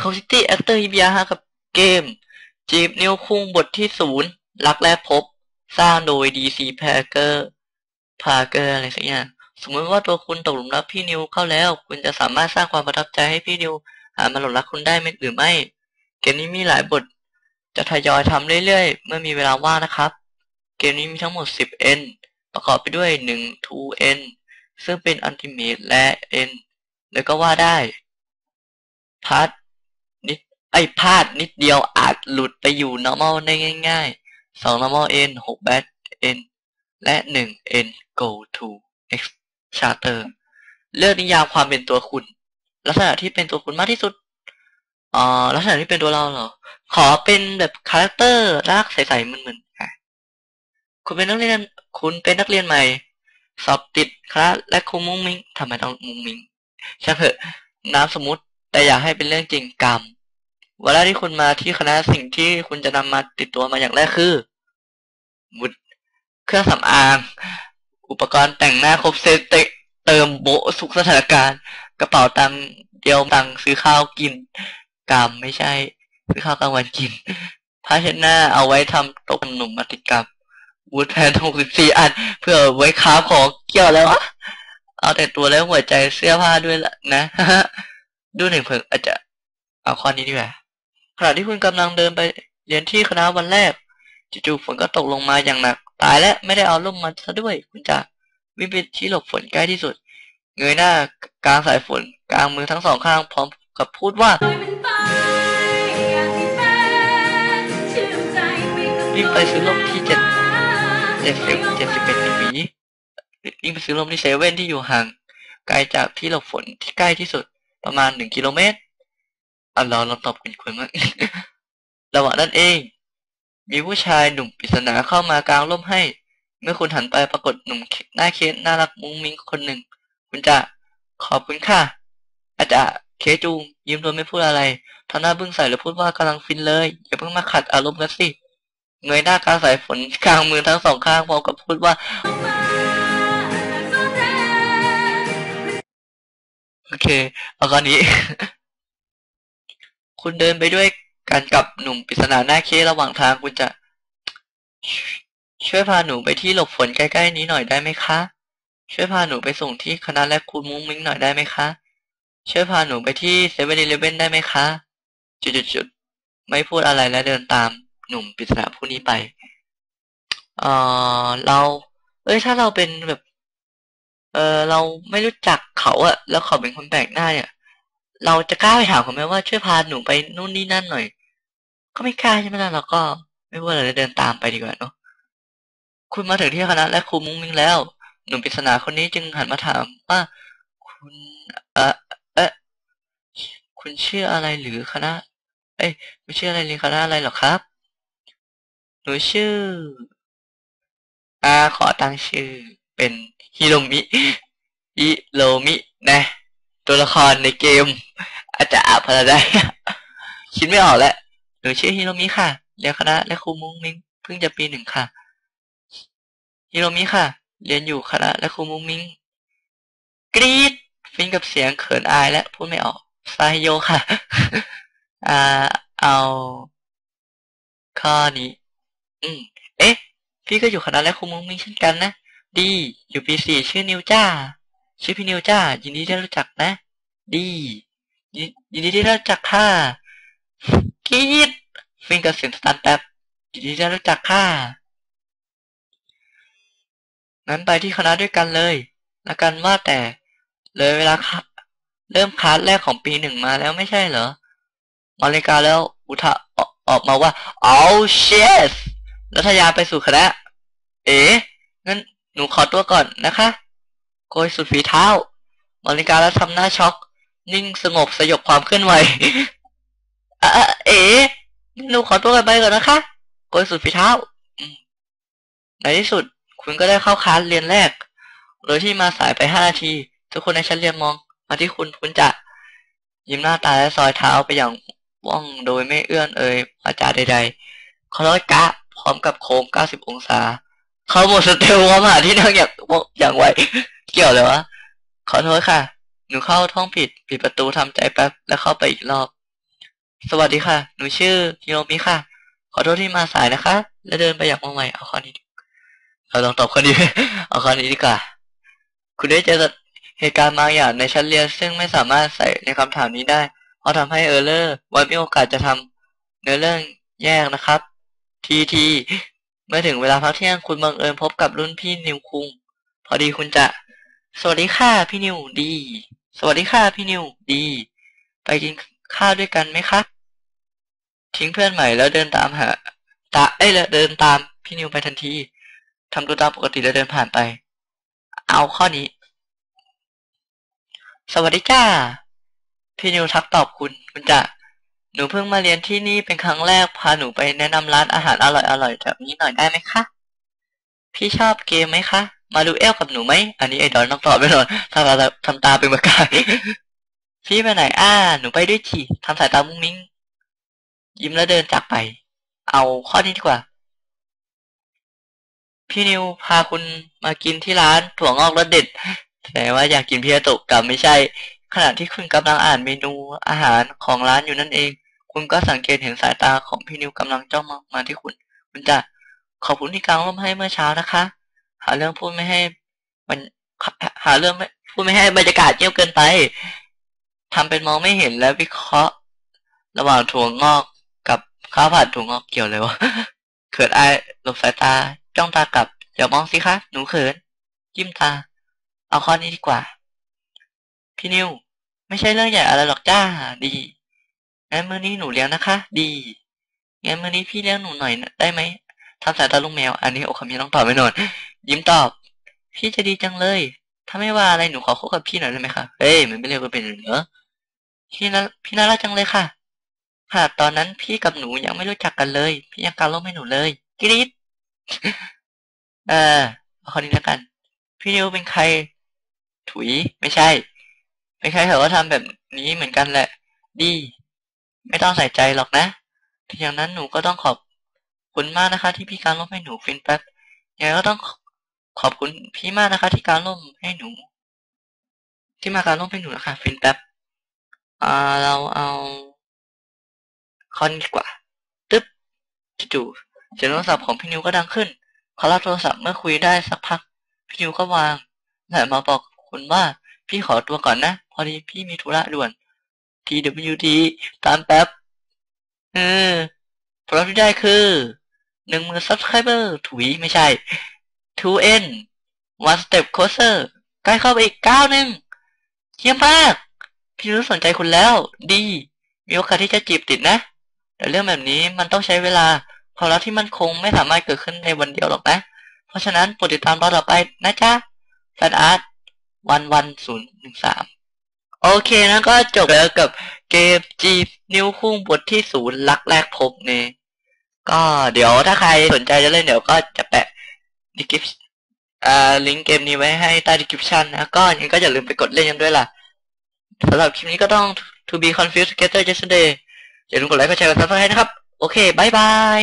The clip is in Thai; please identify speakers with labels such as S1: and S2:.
S1: คอมซิตี้แอคเตอร์ฮิบยาฮะกับเกม จีบนิวคุงบทที่ศูนย์รักแรกพบ สร้างโดยดีซีพร์เกอร์พาเกอร์อะไรสักอย่างสมมติว่าตัวคุณตกหลุมรักพี่นิวเข้าแล้ว คุณจะสามารถสร้างความประทับใจให้พี่นิวหามาหลงรักคุณได้ไหมหรือไม่ เกมนี้มีหลายบท จะทยอยทำเรื่อยๆ เมื่อมีเวลาว่างนะครับ เกมนี้มีทั้งหมด 10 N ประกอบไปด้วย 1 2 N ซึ่งเป็น Ultimate และ N แล้วก็ว่าได้พาร์ทนิด ไอพลาดนิดเดียวอาจหลุดไปอยู่ normal ได้ง่ายๆ 2 normal N 6 bad N และ 1 N go to X charter เลือกนิยามความเป็นตัวคุณ ลักษณะที่เป็นตัวคุณมากที่สุดอ๋อลักษณะที่เป็นตัวเราเหรอ ขอเป็นแบบคาแรคเตอร์รากใสๆมึนๆอะคุณเป็นนักเรียน คุณเป็นนักเรียนใหม่ สอบติดคลาสและครูมุ้งมิงทำไมต้องมุ้งมิงช่างเถอะน้ำสมมติแต่อยากให้เป็นเรื่องจริงกรรม เวลาที่คุณมาที่คณะสิ่งที่คุณจะนำมาติดตัวมาอย่างแรกคือบุดเครื่องสำอาง อุปกรณ์แต่งหน้าครบเซตเติมโบสุขสถานการณ์ กระเป๋าตังค์เดียวตังค์ซื้อข้าวกินกรรมไม่ใช่ ซื้อข้าวกลางวันกินผ้าเช็ดหน้าเอาไว้ทำตกหนุ่มมาติดกับวูดแพนหกสิบสี่อัน เพื่อไว้ค้าของเกี่ยวแล้ววะเอาแต่ตัวแล้วหัวใจเสื้อผ้าด้วยละนะ ดูหนึ่งเพิ่งอาจจะเอาข้อนี้ดีกว่า ณะที่คุณกำลังเดินไปเรียนที่คณะวันแรกจู่ๆฝนก็ตกลงมาอย่างหนัก ตายและไม่ได้เอาร่มมาซะด้วย คุณจะวิ่งไปที่หลบฝนใกล้ที่สุด เงยหน้ากลางสายฝนกลางมือทั้งสองข้างพร้อมกับพูดว่ารีบไปซื้อร่มที่เจ็ดเจ็ดสิบเจ็ดสิบเอ็ดหวีรีบไปซื้อร่มที่เซเว่นที่อยู่ห่างไกลจากที่หลบฝนที่ใกล้ที่สุดประมาณหนึ่งกิโลเมตร อะเราลองตอบคุณคุยมั้งระหว่างนั้นเอง มีผู้ชายหนุ่มปริศนาเข้ามากลางร่มให้ เมื่อคุณหันไปปรากฏหนุ่มหน้าเคสน่ารักมุ้งมิ้งคนหนึ่ง คุณจะขอบคุณค่ะ อาจจะเคจูงยิ้มโดยไม่พูดอะไรทำหน้าบึ้งใส่แล้วพูดว่ากำลังฟินเลย อย่าเพิ่งมาขัดอารมณ์กันสิเงยหน้ากลางสายฝนกลางมือทั้งสองข้างพร้อมกับพูดว่าโอเค เอากอนนี้ คุณเดินไปด้วยกันกับหนุ่มปริศนาหน้าเคระหว่างทางคุณจะ ช่วยพาหนูไปที่หลบฝนใกล้ๆนี้หน่อยได้ไหมคะ ช่วยพาหนูไปส่งที่คณะและคุณมุ้งมิ้งหน่อยได้ไหมคะ ช่วยพาหนูไปที่เซเว่นอีเลฟเว่นได้ไหมคะ จุดๆไม่พูดอะไรและเดินตามหนุ่มปริศนาผู้นี้ไป เออเรา เอ้ยถ้าเราเป็นแบบ เออเราไม่รู้จักเขาอะแล้วเขาเป็นคนแปลกหน้าเนี่ย เราจะกล้าไปถามเขาไหมว่าช่วยพาหนูไปนู่นนี่นั่นหน่อย ก็ไม่กล้าใช่ไหมล่ะเราก็ไม่ว่าเราจะเดินตามไปดีกว่าเนาะคุณมาถึงที่คณะและครูมุ้งมิ้งแล้ว หนุ่มปริศนาคนนี้จึงหันมาถามว่า คุณเออเออคุณชื่ออะไรหรือคณะ เอ้ยคุณชื่ออะไรหรือคณะอะไรหรอครับ หนูชื่ออาขอตั้งชื่อเป็นฮิโรมิฮิโรมินะ ตัวละครในเกม อาจจะอาพาราได้คิดไม่ออกแล้วหนูชื่อฮิโรมิค่ะเรียนคณะและครูมุ้งมิงเพิ่งจะปีหนึ่งค่ะฮิโรมิค่ะ เรียนอยู่คณะและครูมุ้งมิงกรีดฟินกับเสียงเขินอายและพูดไม่ออกซาฮิโยค่ะอ่าเอาข้อนี้ อืม เอ๊ะ พี่ก็อยู่คณะและครูมุ้งมิ้งเช่นกันนะ ดี อยู่ปีสี่ชื่อนิวจ้า ชื่อพี่นิวจ้า ยินดีที่รู้จักนะ ดี ยินดีที่รู้จักค่ะกีดฟิงกับเสียงสตันแท็บยินดีที่รู้จักค่ะงั้นไปที่คณะด้วยกันเลยละกันว่าแต่ เลยเวลาเริ่มคลาสแรกของปีหนึ่งมาแล้วไม่ใช่เหรอมาเลกาแล้วอุทะออกมาว่า oh shit รัฐยาไปสู่คณะ เอ๋งั้นหนูขอตัวก่อนนะคะ โกยสุดฝีเท้าบริการแล้วทำหน้าช็อก นิ่งสงบสยบความเคลื่อนไหวอะเอ๋หนูขอตัวกันไปก่อนนะคะ โกยสุดฝีเท้า ในที่สุด คุณก็ได้เข้าคลาสเรียนแรก โดยที่มาสายไปห้านาที ทุกคนในชั้นเรียนมอง มาที่คุณคุณจะ ยิ้มหน้าตาและซอยเท้าไปอย่างว่องโดยไม่เอื้อนเอ่ยอาจาใดๆเขาร้อยกะ พร้อมกับโค้ง 90 องศา เขาหมดสเตลว่ามาที่นั่งอย่างอย่างไวเกี่ยวเลยวะขอโทษค่ะ หนูเข้าท้องผิด ปิดประตูทำใจแป๊บแล้วเข้าไปอีกรอบ สวัสดีค่ะ หนูชื่อโรมิค่ะ ขอโทษที่มาสายนะคะ และเดินไปอย่างมาใหม่เอาข้อนี้ดิเราลองตอบข้อนี้เอาข้อนี้ดีกว่า คุณได้เจอเหตุการณ์บางอย่างในชั้นเรียนซึ่งไม่สามารถใส่ในคำถามนี้ได้ เพราะทำให้เออร์เลอร์ไว้มีโอกาสจะทำเนื้อเรื่องแยกนะครับ ทีที มื่อถึงเวลาพักเที่ยงคุณบังเอิญพบกับรุ่นพี่นิวคุง พอดีคุณจะ สวัสดีค่ะพี่นิวดี สวัสดีค่ะพี่นิวดี ไปกินข้าวด้วยกันไหมคะทิ้งเพื่อนใหม่แล้วเดินตามหาตาเอ้ยเดินตามพี่นิวไปทันทีทำตัวตามปกติแล้วเดินผ่านไป เอาข้อนี้ สวัสดีจ้าพี่นิวทักตอบคุณคุณจะ หนูเพิ่งมาเรียนที่นี่เป็นครั้งแรก พาหนูไปแนะนำร้านอาหารอร่อยๆแบบนี้หน่อยได้ไหมคะ พี่ชอบเกมไหมคะ มาดูเอลกับหนูไหม อันนี้ไอ้ดอนต้องตอบไปหน่อยทำตาทำตาเป็นประกาย พี่ไปไหนอ่าหนูไปด้วยจีทำสายตามุ้งมิ้ง ยิ้มแล้วเดินจากไป เอาข้อนี้ดีกว่า พี่นิวพาคุณมากินที่ร้านถั่วงอกรสเด็ดแต่ว่าอยากกินพี่ตุกับไม่ใช่ ขณะที่คุณกำลังอ่านเมนูอาหารของร้านอยู่นั่นเอง คุณก็สังเกตเห็นสายตาของพี่นิวกำลังจ้องมามาที่คุณ คุณจะขอบคุณที่กางร่มให้เมื่อเช้านะคะ หาเรื่องพูดไม่ให้ มันหาเรื่องไม่พูดไม่ให้บรรยากาศเงียบเกินไปทำเป็นมองไม่เห็นและวิเคราะห์ ระหว่างถั่วงอกกับข้าวผัดถั่วงอกเกี่ยวเลยวะเขินอายหลบสายตา จ้องตากลับอย่ามองสิคะหนูเขิน ยิ้มตา เอาข้อนี้ดีกว่า พี่นิว ไม่ใช่เรื่องใหญ่อะไรหรอกจ้าดี งั้นมื้อนี้หนูเลี้ยงนะคะ ดีงั้นมื้อนี้พี่เลี้ยงหนูหน่อยได้ไหมทำสายตาลุงแมว อันนี้โอคามิต้องตอบไม่นอนยิ้มตอบ พี่จะดีจังเลย ถ้าไม่ว่าอะไรหนูขอคุยกับพี่หน่อยได้ไหมคะเฮ้ยมันไม่เรียกว่าเป็นเหรอพี่น่าพี่น่ารักจังเลยค่ะ ค่ะตอนนั้นพี่กับหนูยังไม่รู้จักกันเลย พี่ยังการล่มให้หนูเลยกรี๊ดเออเอาคนนี้แล้วกัน พี่นิวเป็นใคร ถุยไม่ใช่เป็นใครเหรอว่าทำแบบนี้เหมือนกันแหละ ดี ไม่ต้องใส่ใจหรอกนะถึงอย่างนั้นหนูก็ต้องขอบคุณมากนะคะ ที่พี่การล่มให้หนูฟินแป๊บยังไงก็ต้องขอบคุณพี่มากนะคะ ที่การล่มให้หนู ที่มาการล่มให้หนูนะคะฟินแป๊บอ่าเราเอาข้อนดีกว่าตึ๊บจู่ๆเสียงโทรศัพท์ของพี่นิวก็ดังขึ้นเขารับโทรศัพท์เมื่อคุยได้สักพัก พี่นิวก็วางและมาบอกคุณว่าพี่ขอตัวก่อนนะ พอดีพี่มีธุระด่วน TWT ตามแป๊บเออผลลัพธ์ที่ได้คือหนึ่งมือ subscriber ถุยไม่ใช่ 2n one step closer ใกล้เข้าไปอีกก้าวหนึ่งเยี่ยมมาก พี่รู้สนใจคุณแล้ว ดี มีโอกาสที่จะจีบติดนะ แต่เรื่องแบบนี้มันต้องใช้เวลาความรักที่มันคงไม่สามารถเกิดขึ้นในวันเดียวหรอกนะ เพราะฉะนั้นโปรดติดตามตอนต่อไปนะจ๊ะแฟนอาร์ตวันวันศูนย์หนึ่งสาม โอเคนะก็จบแล้วกับเกมจีบนิ้วคุ้งบทที่ศูนย์ลักแรกพบเนี่ยก็เดี๋ยวถ้าใครสนใจจะเล่นเดี๋ยวก็จะแปะดีกิฟอ่าลิงก์เกมนี้ไว้ให้ใต้ดีคริปชันนะก็ยังก็อย่าลืมไปกดเล่นกันด้วยล่ะสำหรับคลิปนี้ก็ต้อง to be confused together yesterday อย่าลืมกดไลค์กดแชร์กดซับสไครต์นะครับ โอเคบายบาย